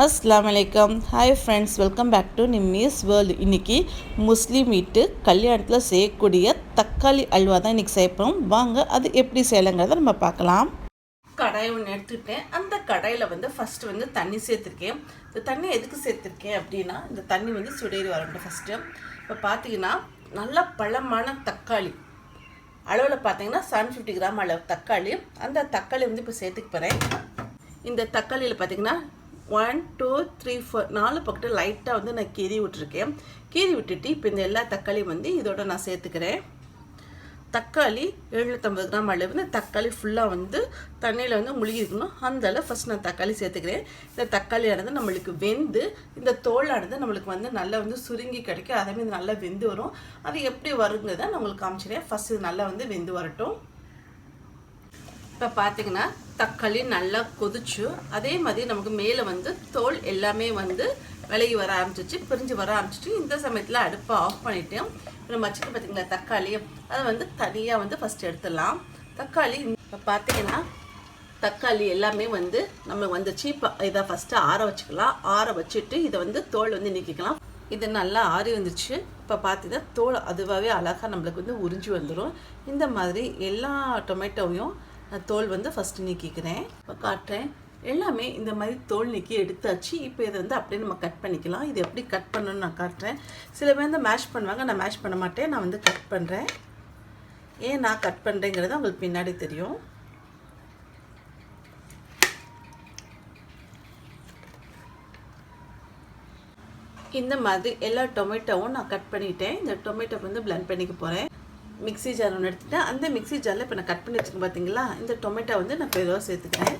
அஸ்லாம் வலைக்கம் hi friends welcome back to Nimmi's world இன்றைக்கி முஸ்லீம் வீட்டு கல்யாணத்தில் செய்யக்கூடிய தக்காளி அல்வா தான் இன்றைக்கி செய்யப்போம் வாங்க அது எப்படி செய்யலைங்கிறத நம்ம பார்க்கலாம். கடாய் ஒன்று எடுத்துக்கிட்டேன். அந்த கடாயில் வந்து ஃபஸ்ட்டு வந்து தண்ணி சேர்த்துருக்கேன். இந்த தண்ணி எதுக்கு சேர்த்துருக்கேன் அப்படின்னா இந்த தண்ணி வந்து சுடேறி வரணும் ஃபஸ்ட்டு இப்போ பார்த்தீங்கன்னா நல்ல பழமான தக்காளி. அளவில் பார்த்தீங்கன்னா செவன் ஃபிஃப்டி கிராம் அளவு தக்காளி. அந்த தக்காளி வந்து இப்போ சேர்த்துக்க போகிறேன் இந்த தக்காளியில் பார்த்தீங்கன்னா ஒன் டூ த்ரீ ஃபோர் நாலு பக்கத்தில் லைட்டாக வந்து நான் கீறி விட்டுருக்கேன். கீறி விட்டுட்டு இப்போ இந்த எல்லா தக்காளியும் வந்து இதோட நான் சேர்த்துக்கிறேன். தக்காளி எழுநூற்றம்பது கிராம் அளவு இந்த தக்காளி ஃபுல்லாக வந்து தண்ணியில் வந்து முழுகிருக்கணும் அந்த அளவு ஃபஸ்ட் நான் தக்காளி சேர்த்துக்கிறேன். இந்த தக்காளியானது நம்மளுக்கு வெந்து இந்த தோலானது நம்மளுக்கு வந்து நல்லா வந்து சுருங்கி கிடைக்கும். அதே மாதிரி நல்லா வெந்து வரும். அது எப்படி வருங்கிறத நான் உங்களுக்கு காமிச்சிடுறேன். ஃபஸ்ட் இது நல்லா வந்து வெந்து வரட்டும். இப்போ பார்த்தீங்கன்னா தக்காளி நல்லா கொதிச்சு அதே மாதிரி நமக்கு மேலே வந்து தோல் எல்லாமே வந்து விலகி வர ஆரம்பிச்சிச்சு பிரிஞ்சு வர ஆரம்பிச்சிச்சு இந்த சமயத்தில் அடுப்பை ஆஃப் பண்ணிவிட்டு நம்ம வச்சுட்டு பார்த்தீங்களா தக்காளி அதை வந்து தனியாக வந்து ஃபஸ்ட்டு எடுத்துடலாம். தக்காளி இப்போ பார்த்தீங்கன்னா தக்காளி எல்லாமே வந்து நம்ம வந்துச்சு. இப்போ இதை ஃபஸ்ட்டு ஆற வச்சுக்கலாம். ஆற வச்சுட்டு இதை வந்து தோல் வந்து நீக்கிக்கலாம். இது நல்லா ஆறி வந்துச்சு இப்போ பார்த்தீங்கன்னா தோல் அதுவாகவே அழகாக நம்மளுக்கு வந்து உறிஞ்சி வந்துடும் இந்த மாதிரி எல்லா டொமேட்டோவையும் நான் தோல் வந்து ஃபஸ்ட்டு நீக்கிக்கிறேன். இப்போ காட்டுறேன். எல்லாமே இந்த மாதிரி தோல் நீக்கி எடுத்தாச்சு. இப்போ இதை வந்து அப்படியே நம்ம கட் பண்ணிக்கலாம். இது எப்படி கட் பண்ணணும்னு நான் காட்டுறேன். சில பேர் வந்து மேஷ் பண்ணுவாங்க. நான் மேஷ் பண்ண மாட்டேன். நான் வந்து கட் பண்ணுறேன் ஏன் நான் கட் பண்ணுறேங்கிறது உங்களுக்கு பின்னாடி தெரியும். இந்த மாதிரி எல்லா டொமேட்டோவும் நான் கட் பண்ணிட்டேன். இந்த டொமேட்டோ வந்து பிளெண்ட் பண்ணிக்க போகிறேன் மிக்ஸி ஜார் ஒன்று எடுத்துகிட்டேன் அந்த மிக்ஸி ஜாரில் இப்போ நான் கட் பண்ணி வச்சுருக்கேன் பார்த்தீங்களா இந்த டொமேட்டோ வந்து நான் பெருவாக சேர்த்துக்கிறேன்.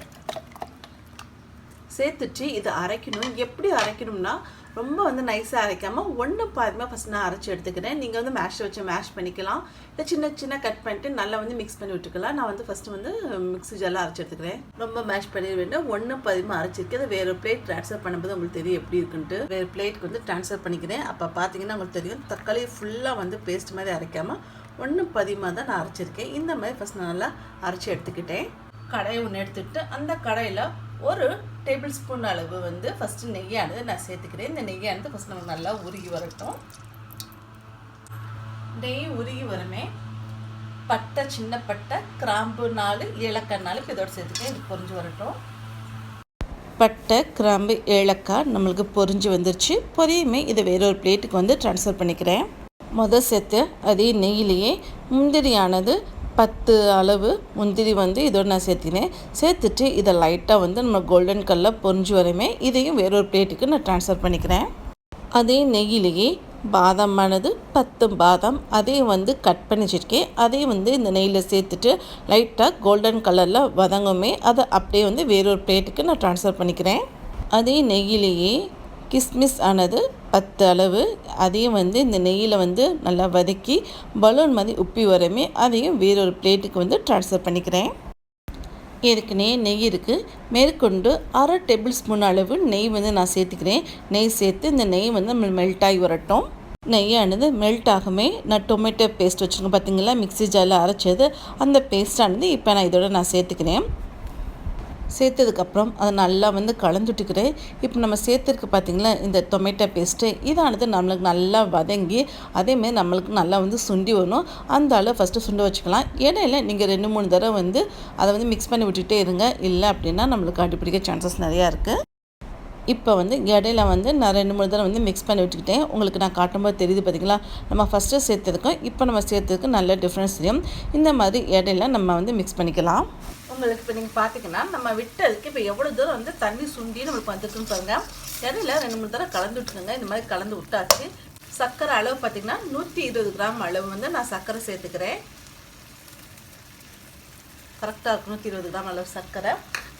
சேர்த்துட்டு இதை அரைக்கணும். எப்படி அரைக்கணும்னா ரொம்ப வந்து நைஸாக அரைக்காமல் ஒன்று பாதிமாக ஃபஸ்ட் நான் அரைச்சி எடுத்துக்கிறேன். நீங்கள் வந்து மேஷ் வச்சு மேஷ் பண்ணிக்கலாம். இல்லை சின்ன சின்ன கட் பண்ணிட்டு நல்லா வந்து மிக்ஸ் பண்ணி விட்டுக்கலாம். நான் வந்து ஃபஸ்ட்டு வந்து மிக்ஸி ஜெல்லாம் அரைச்சி எடுத்துக்கிறேன். ரொம்ப மேஷ் பண்ணி வேண்டாம். ஒன்று பாதிமாக அரைச்சிருக்கேன். அதை வேறு பிளேட் ட்ரான்ஸ்ஃபர் பண்ணும்போது உங்களுக்கு தெரியும் எப்படி இருக்குன்ட்டு. வேறு பிளேட்க்கு வந்து ட்ரான்ஸ்ஃபர் பண்ணிக்கிறேன். அப்போ பார்த்தீங்கன்னா உங்களுக்கு தெரியும். தக்காளி ஃபுல்லாக வந்து பேஸ்ட் மாதிரி அரைக்காமல் ஒன்று பதிமாக தான் நான் அரைச்சிருக்கேன். இந்த மாதிரி ஃபஸ்ட் நான் நல்லா அரைச்சி எடுத்துக்கிட்டேன். கடையை ஒன்று எடுத்துக்கிட்டு அந்த கடையில் ஒரு டேபிள் ஸ்பூன் அளவு வந்து ஃபஸ்ட்டு நெய்யானது நான் சேர்த்துக்கிறேன். இந்த நெய்யானது ஃபஸ்ட் நம்ம நல்லா உருகி வரட்டும். நெய் உருகி வருமே. பட்டை சின்ன பட்டை கிராம்பு நாலு ஏலக்காய் நாலு இதோட சேர்த்துக்கிறேன். இது பொறிஞ்சு வரட்டும். பட்டை கிராம்பு ஏலக்காய் நம்மளுக்கு பொறிஞ்சு வந்துருச்சு. பொரியுமே. இதை வேறொரு பிளேட்டுக்கு வந்து ட்ரான்ஸ்ஃபர் பண்ணிக்கிறேன். மொதல் சேர்த்து அதே நெய்யிலேயே முந்திரியானது பத்து அளவு முந்திரி வந்து இதோடு நான் சேர்த்தினேன். சேர்த்துட்டு இதை லைட்டாக வந்து நம்ம கோல்டன் கலரில் பொறிஞ்சு வரையுமே இதையும் வேறொரு பிளேட்டுக்கு நான் ட்ரான்ஸ்ஃபர் பண்ணிக்கிறேன். அதே நெய்யிலேயே பாதாமானது பத்து பாதாம் அதையும் வந்து கட் பண்ணி வச்சுருக்கேன். அதையும் வந்து இந்த நெய்யில் சேர்த்துட்டு லைட்டாக கோல்டன் கலரில் வதங்குமே அதை அப்படியே வந்து வேறொரு பிளேட்டுக்கு நான் ட்ரான்ஸ்ஃபர் பண்ணிக்கிறேன். அதே நெய்யிலேயே கிஸ்மிஸ் ஆனது பத்து அளவு அதையும் வந்து இந்த நெய்யில் வந்து நல்லா வதக்கி பலூன் மாதிரி உப்பி வரமே அதையும் வேறொரு பிளேட்டுக்கு வந்து ட்ரான்ஸ்ஃபர் பண்ணிக்கிறேன். ஏற்கனவே நெய் இருக்குது மேற்கொண்டு அரை டேபிள் ஸ்பூன் அளவு நெய் வந்து நான் சேர்த்துக்கிறேன். நெய் சேர்த்து இந்த நெய் வந்து நம்ம மெல்ட் ஆகி வரட்டும். நெய்யானது மெல்ட் ஆகுமே. நான் டொமேட்டோ பேஸ்ட் வச்சுருக்கேன் பார்த்தீங்களா மிக்ஸி ஜாரில் அரைச்சது. அந்த பேஸ்டானது இப்போ நான் இதோட நான் சேர்த்துக்கிறேன். சேர்த்ததுக்கப்புறம் அதை நல்லா வந்து கலந்துட்டுக்கிறேன். இப்போ நம்ம சேர்த்துருக்கு பார்த்திங்களா இந்த டொமேட்டோ பேஸ்ட்டு இதானது நம்மளுக்கு நல்லா வதங்கி அதேமாரி நம்மளுக்கு நல்லா வந்து சுண்டி வரணும். அந்த அளவு ஃபஸ்ட்டு சுண்ட வச்சுக்கலாம். இடையில நீங்கள் ரெண்டு மூணு தடவை வந்து அதை வந்து மிக்ஸ் பண்ணி விட்டுட்டே இருங்க. இல்லை அப்படின்னா நம்மளுக்கு அடிப்பிடிக்க சான்சஸ் நிறையா இருக்குது இப்போ வந்து இடையில வந்து நான் ரெண்டு மூணு தடவை வந்து மிக்ஸ் பண்ணி விட்டுக்கிட்டேன். உங்களுக்கு நான் காட்டும்போது தெரியுது பார்த்தீங்களா? நம்ம ஃபஸ்ட்டு சேர்த்ததுக்கும் இப்போ நம்ம சேர்த்ததுக்கும் நல்ல டிஃப்ரென்ஸ் தெரியும். இந்த மாதிரி இடையில நம்ம வந்து மிக்ஸ் பண்ணிக்கலாம். உங்களுக்கு இப்போ நீங்கள் பார்த்தீங்கன்னா நம்ம விட்டதுக்கு இப்போ எவ்வளோ தூரம் வந்து தண்ணி சுண்டி நம்மளுக்கு வந்துருக்குன்னு பாருங்கள் இடையில ரெண்டு மூணு தடவை கலந்து விட்டுருங்க. இந்த மாதிரி கலந்து விட்டாச்சு. சர்க்கரை அளவு பார்த்திங்கன்னா நூற்றி இருபது கிராம் அளவு வந்து நான் சர்க்கரை சேர்த்துக்கிறேன். கரெக்டாக இருக்கும் நூற்றி இருபது கிராம் அளவு சர்க்கரை.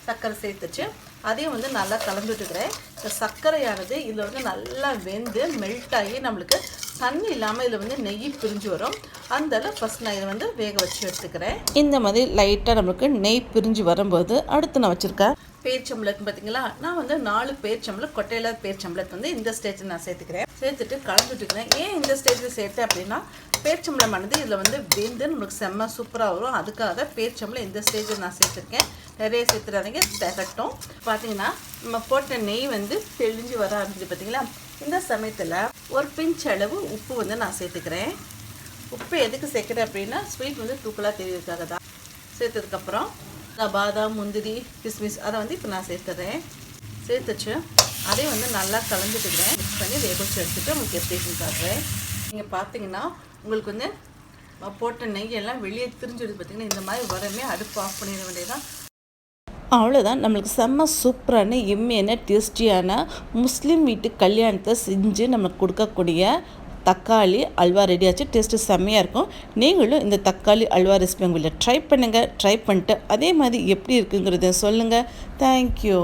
சர்க்கரை சேர்த்துச்சு. அதையும் வந்து நல்லா கலந்து விட்டுக்கிறேன். இந்த சர்க்கரையானது இதில் வந்து நல்லா வெந்து மெல்ட் ஆகி நம்மளுக்கு தண்ணி இல்லாமல் இதில் வந்து நெய் பிரிஞ்சு வரும். அந்த ஃபஸ்ட் நான் இதை வந்து வேக வச்சு எடுத்துக்கிறேன். இந்த மாதிரி லைட்டாக நம்மளுக்கு நெய் பிரிஞ்சு வரும்போது அடுத்து நான் வச்சுருக்கேன் பேர்ச்சம்பளம் பார்த்தீங்களா நான் வந்து நாலு பேர்ச்சம்பளம் கொட்டையில பேர்ச்சம்பளத்தை வந்து இந்த ஸ்டேஜில் நான் சேர்த்துக்கிறேன். சேர்த்துட்டு கலந்துட்டுக்கிறேன். ஏன் இந்த ஸ்டேஜில் சேர்த்தேன் அப்படின்னா பேர்ச்சம்பளமானது இதில் வந்து வெந்து நம்மளுக்கு செம்ம சூப்பராக வரும். அதுக்காக பேர்ச்சம்பளம் இந்த ஸ்டேஜில் நான் சேர்த்துருக்கேன். நிறைய சேர்த்துறாதீங்க திகட்டும். பார்த்தீங்கன்னா நம்ம போட்ட நெய் வந்து தெளிஞ்சு வர ஆரம்பிச்சு பார்த்தீங்களா இந்த சமயத்தில் ஒரு பிஞ்ச் அளவு உப்பு வந்து நான் சேர்த்துக்கிறேன். உப்பு எதுக்கு சேர்க்குறேன் அப்படின்னா ஸ்வீட் வந்து தூக்கலாக தெரியறதுக்காக தான். சேர்த்ததுக்கப்புறம் பாதாம் முந்திரி கிஸ்மிஸ் அதை வந்து இப்போ நான் சேர்த்துறேன். சேர்த்துச்சு. அதே வந்து நல்லா கலந்துட்டுக்கிறேன். மிக்ஸ் பண்ணி வேக வச்சு எடுத்துகிட்டு உங்களுக்கு எப்படி காட்டுறேன். நீங்கள் பார்த்தீங்கன்னா உங்களுக்கு வந்து போட்ட நெய் எல்லாம் வெளியே திரிஞ்சுடுது பார்த்தீங்கன்னா இந்த மாதிரி வரமே அடுப்பு ஆஃப் பண்ணிட வேண்டியதான் அவ்வளோதான் நம்மளுக்கு செம்ம சூப்பரான எம்மையான டேஸ்டியான முஸ்லீம் வீட்டு கல்யாணத்தை செஞ்சு நமக்கு கொடுக்கக்கூடிய தக்காளி அல்வா ரெடி ஆச்சு. டேஸ்ட்டு செம்மையாக இருக்கும். நீங்களும் இந்த தக்காளி அல்வா ரெசிபி உங்களை ட்ரை பண்ணுங்கள் ட்ரை பண்ணிட்டு அதே மாதிரி எப்படி இருக்குங்கிறத சொல்லுங்கள் தேங்க்யூ